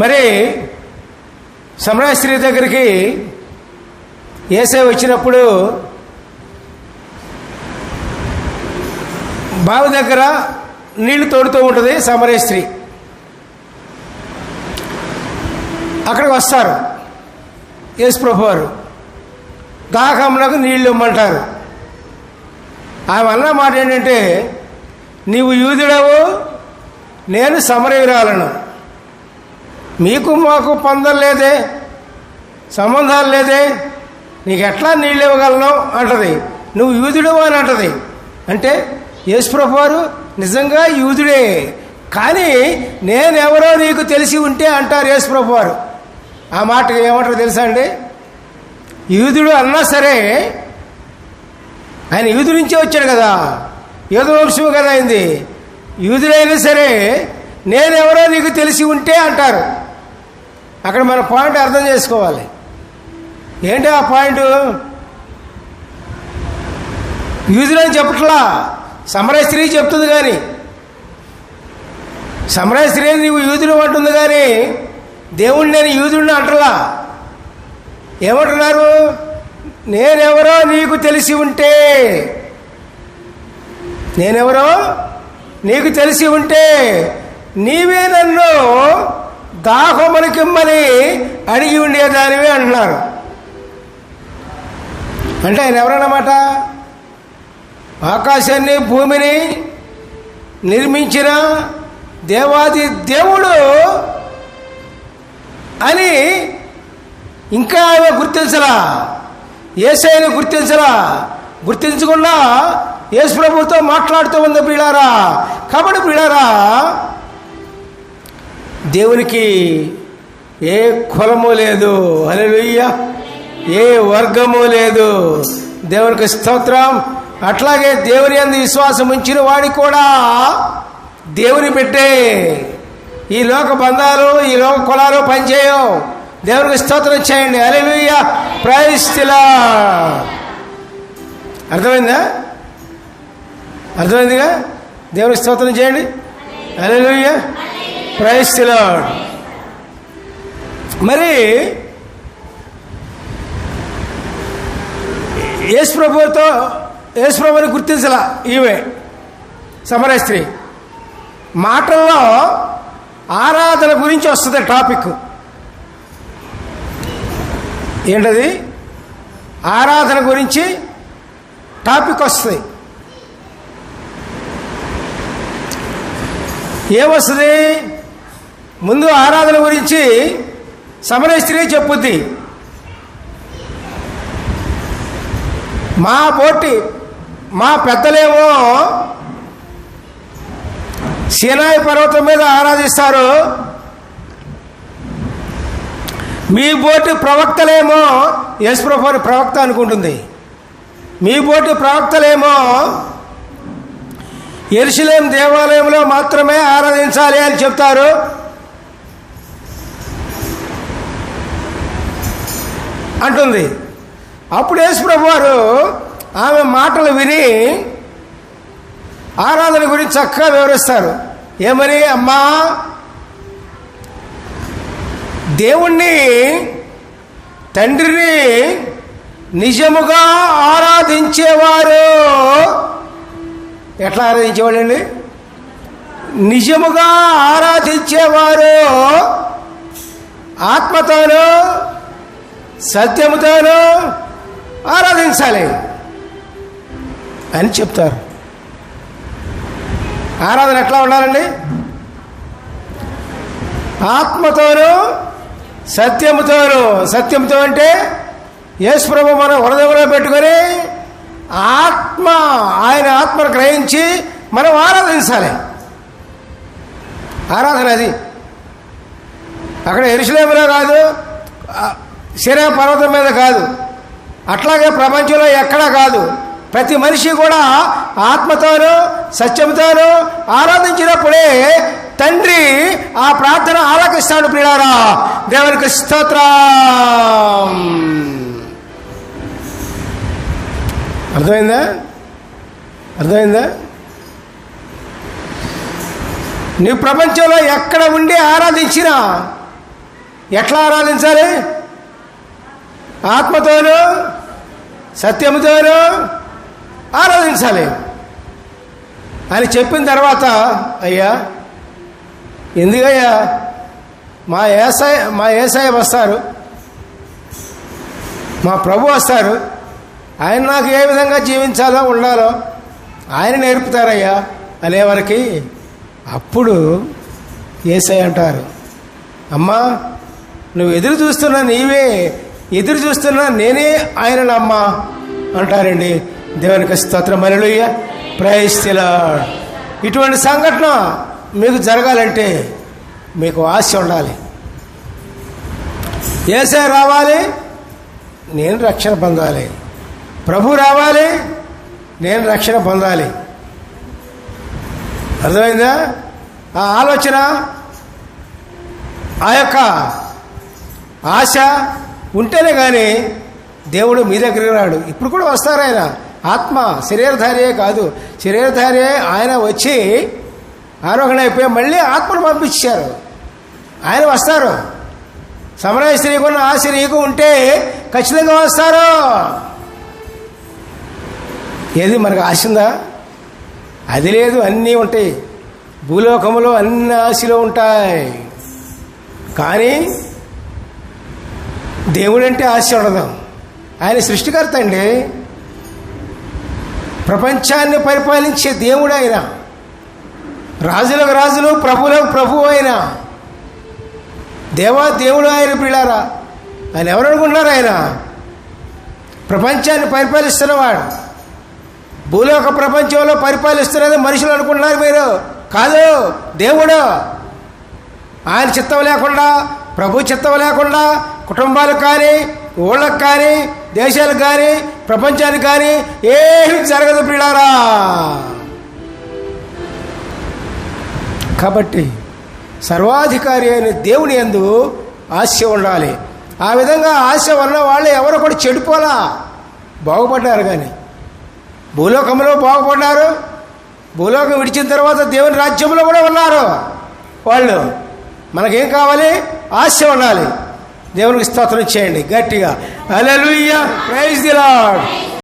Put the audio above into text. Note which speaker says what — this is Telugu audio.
Speaker 1: మరి సమరాశ్రీ స్త్రీ దగ్గరికి ఏసై వచ్చినప్పుడు బావి దగ్గర నీళ్ళు తోడుతూ ఉంటుంది సమరేశ్రీ అక్కడికి వస్తారు. యేసుప్రభు వారు దాహమునకు నీళ్ళు ఇమ్మంటారు. ఆమె అన్న మాట ఏంటంటే నీవు యూదుడవు నేను సమరయురాలను. మీకు మాకు పందం లేదే సంబంధాలు లేదే నీకు ఎట్లా నీళ్ళు ఇవ్వగలను అంటది. నువ్వు యూదుడు అని అంటది. అంటే యేసుప్రభు వారు నిజంగా యూదుడే. కానీ నేనెవరో నీకు తెలిసి ఉంటే అంటారు యేసుప్రభు వారు ఆ మాట ఏమంటారు తెలుసా అండి? యూదుడు అన్నా సరే ఆయన యూదు నుంచే వచ్చాడు కదా. యూదు వంశము కదా అయింది. యూదుడైనా సరే నేనెవరో నీకు తెలిసి ఉంటే అంటారు. అక్కడ మన పాయింట్ అర్థం చేసుకోవాలి. ఏంటి ఆ పాయింట్? యూదుడని చెప్పట్లా? సమరయ స్త్రీ చెప్తుంది కానీ. సమరయ స్త్రీ నీవు యూదుడు అంటుంది కానీ దేవుడు నేను యూదుడిని అంటలా? ఏమంటున్నారు? నేనెవరో నీకు తెలిసి ఉంటే నేనెవరో నీకు తెలిసి ఉంటే నీవే నన్ను దాహమునికిమ్మని అడిగి ఉండేదానివే అంటున్నారు. అంటే ఆయన ఎవరన్నమాట? ఆకాశాన్ని భూమిని నిర్మించిన దేవాది దేవుడు అని ఇంకా ఆమె గుర్తించరా ఏసైని గుర్తించరా గుర్తించకుండా యేసు ప్రభుతో మాట్లాడుతూ ఉంది పీడారా కాబట్టి పీడారా దేవునికి ఏ కులము లేదు. అలెలుయ్య ఏ వర్గము లేదు. దేవునికి స్తోత్రం. అట్లాగే దేవుని అందు విశ్వాసం ఉంచిన వాడి కూడా దేవుని పెట్టే ఈ లోక బంధాలు ఈ లోక కులాలు పనిచేయవు. దేవునికి స్తోత్రం చేయండి. అలెలుయ్య ప్రైస్తిలా అర్థమైందా? అర్థమైందిగా? దేవునికి స్తోత్రం చేయండి. అలెలుయ్య ప్రైస్తిలా మరి యేసు ప్రభుతో యేసు గుర్తించలా ఈమె సమరయ స్త్రీ. మాటల్లో ఆరాధన గురించి వస్తుంది టాపిక్. ఏంటది? ఆరాధన గురించి టాపిక్ వస్తుంది. ఏమొస్తుంది? ముందు ఆరాధన గురించి సమరయ స్త్రీ చెప్పుద్ది. మా పోటీ మా పెద్దలేమో సీనాయి పర్వతం మీద ఆరాధిస్తారు. మీ బోటి ప్రవక్తలేమో యశ్ప్రభు ప్రవక్త అనుకుంటుంది. మీ బోటి ప్రవక్తలేమో ఎరుసలేం దేవాలయంలో మాత్రమే ఆరాధించాలి అని చెప్తారు. అంటుంది. అప్పుడు యేసుప్రభు వారు ఆమె మాటలు విని ఆరాధన గురించి చక్కగా వివరిస్తారు. ఏమని అమ్మా దేవుణ్ణి తండ్రిని నిజముగా ఆరాధించేవారు ఎట్లా ఆరాధించేవాళ్ళండి? నిజముగా ఆరాధించేవారు ఆత్మతోనూ సత్యముతోనూ ఆరాధించాలి అని చెప్తారు. ఆరాధన ఎట్లా ఉండాలండి? ఆత్మతోనూ సత్యముతోనూ. సత్యంతో అంటే యేసుప్రభు మన హృదయంలో పెట్టుకొని ఆత్మ ఆయన ఆత్మను గ్రహించి మనం ఆరాధించాలి. ఆరాధన అది. అక్కడ ఎరుసలేములో కాదు శరీర పర్వతం మీద కాదు. అట్లాగే ప్రపంచంలో ఎక్కడా కాదు. ప్రతి మనిషి కూడా ఆత్మతోనూ సత్యంతోనూ ఆరాధించినప్పుడే తండ్రి ఆ ప్రార్థన ఆలకిస్తాడు ప్రియారా దేవునికి స్తోత్రం. అర్థమైందా? అర్థమైందా? నీ ప్రపంచంలో ఎక్కడ ఉండి ఆరాధించినా ఎట్లా ఆరాధించాలి? ఆత్మతోనూ సత్యముతోనూ ఆరాధించాలి అని చెప్పిన తర్వాత అయ్యా ఎందుకయ్యా? మా ఏసాయ మా ఏసాయ వస్తారు. మా ప్రభు వస్తారు. ఆయన నాకు ఏ విధంగా జీవించాలో ఉండాలో ఆయన నేర్పుతారయ్యా అనేవరకు అప్పుడు ఏసై అంటారు. అమ్మా నువ్వు ఎదురు చూస్తున్న నీవే ఎదురు చూస్తున్న నేనే ఆయన అమ్మా అంటారండి. దేవునికి స్తోత్రం. మరలుయ్య ప్రయస్తిలాడ్ ఇటువంటి సంఘటన మీకు జరగాలంటే మీకు ఆశ ఉండాలి. ఏసే రావాలి నేను రక్షణ పొందాలి. ప్రభు రావాలి నేను రక్షణ పొందాలి. అర్థమైందా? ఆ ఆలోచన ఆ యొక్క ఆశ ఉంటేనే కానీ దేవుడు మీ దగ్గరికి రాడు. ఇప్పుడు కూడా వస్తారు ఆయన. ఆత్మ శరీరధారియే కాదు. శరీరధారియే ఆయన వచ్చి ఆరోహణ అయిపోయి మళ్ళీ ఆత్మను పంపించారు. ఆయన వస్తారు. సమరయ స్త్రీకు ఆ స్త్రీకు ఉంటే ఖచ్చితంగా వస్తారు. ఏది మనకు ఆశ ఉందా? అది లేదు అన్నీ ఉంటాయి. భూలోకములో అన్ని ఆశలు ఉంటాయి. కానీ దేవుడంటే ఆశ ఉండదు. ఆయన సృష్టికర్త అండి. ప్రపంచాన్ని పరిపాలించే దేవుడు ఆయన. రాజులకు రాజులు ప్రభులకు ప్రభు ఆయన. దేవా దేవుడు ఆయన పిల్లారా ఆయన ఎవరు అనుకుంటున్నారు ఆయన? ప్రపంచాన్ని పరిపాలిస్తున్నవాడు. భూలోక ప్రపంచంలో పరిపాలిస్తున్నది మనుషులు అనుకుంటున్నారు మీరు? కాదు దేవుడు. ఆయన చిత్తం లేకుండా ప్రభు చిత్తం లేకుండా కుటుంబాలకు కానీ ఊళ్ళకు కానీ దేశాలకు కానీ ప్రపంచానికి కానీ ఏమి జరగదు ప్రియులారా. కాబట్టి సర్వాధికారి అయిన దేవుని ఎందు ఆశ ఉండాలి. ఆ విధంగా ఆశ ఉన్న వాళ్ళు ఎవరో కూడా చెడిపోలా. బాగుపడ్డారు కానీ భూలోకంలో బాగుపడ్డారు. భూలోకం విడిచిన తర్వాత దేవుని రాజ్యంలో కూడా ఉన్నారు. వాళ్ళు మనకేం కావాలి? ఆశ ఉండాలి. దేవునికి స్తోత్రం చేయండి గట్టిగా. Alleluia praise the lord